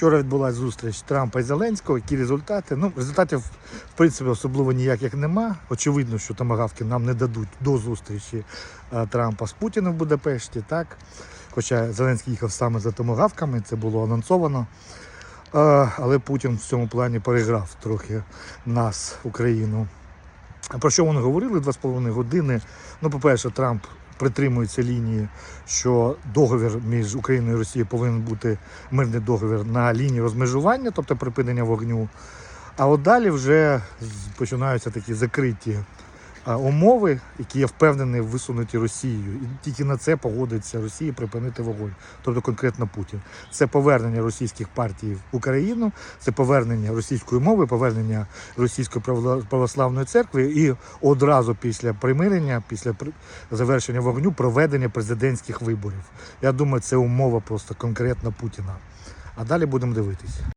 Вчора відбулася зустріч Трампа і Зеленського. Які результати? Ну, результатів, в принципі, особливо ніяких нема. Очевидно, що томагавки нам не дадуть до зустрічі е, Трампа з Путіним в Будапешті, так? Хоча Зеленський їхав саме за томагавками, це було анонсовано. Е, Але Путін в цьому плані переграв трохи нас, Україну. Про що вони говорили два з половиною години? Ну, по-перше, Трамп притримується лінії, що договір між Україною і Росією повинен бути мирний договір на лінії розмежування, тобто припинення вогню. А от далі вже починаються такі закриті умови, які я впевнений висунуті Росією. І тільки на це погодиться Росія припинити вогонь, тобто конкретно Путін. Це повернення російських партій в Україну, це повернення російської мови, повернення російської православ- православної церкви і одразу після примирення, після завершення вогню, проведення президентських виборів. Я думаю, це умова просто конкретно Путіна. А далі будемо дивитися.